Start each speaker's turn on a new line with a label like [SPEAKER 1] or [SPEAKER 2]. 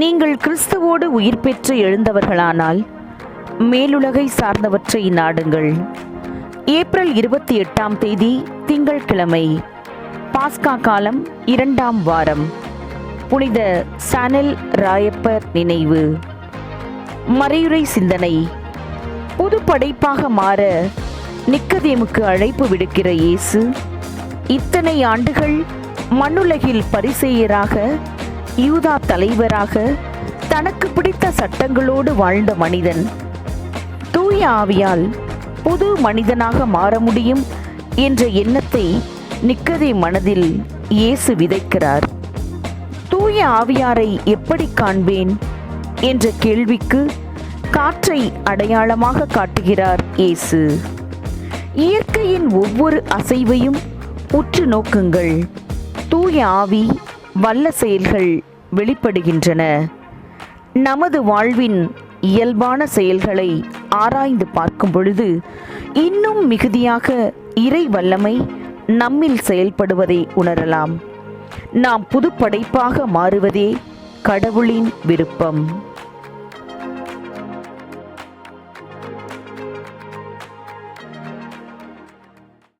[SPEAKER 1] நீங்கள் கிறிஸ்துவோடு உயிர் பெற்று எழுந்தவர்களானால் மேலுலகை சார்ந்தவற்றை நாடுங்கள். ஏப்ரல் இருபத்தி எட்டாம் தேதி திங்கட்கிழமை பாஸ்கா காலம் இரண்டாம் வாரம். புனித சனல் ராயப்பர் நினைவு. மறையுறை சிந்தனை. புது படைப்பாக மாற நிக்கதேமுக்கு அழைப்பு விடுக்கிற இயேசு இத்தனை ஆண்டுகள் மண்ணுலகில் பரிசெயராக யூதா தலைவராக தனக்கு பிடித்த சட்டங்களோடு வாழ்ந்த மனிதன். தூய ஆவியால் புது மனிதனாக மாற முடியும் என்ற எண்ணத்தை நிக்கதை மனதில் இயேசு விதைக்கிறார். தூய ஆவியாரை எப்படி காண்பேன் என்ற கேள்விக்கு காற்றை அடையாளமாக காட்டுகிறார் இயேசு. இயற்கையின் ஒவ்வொரு அசைவையும் உற்று நோக்குங்கள். தூய ஆவி வல்ல செயல்கள் வெளிப்படுகின்றன. நமது வாழ்வின் இயல்பான செயல்களை ஆராய்ந்து பார்க்கும் பொழுது இன்னும் மிகுதியாக இறை வல்லமை நம்மில் செயல்படுவதை உணரலாம். நாம் புது படைப்பாக மாறுவதே கடவுளின் விருப்பம்.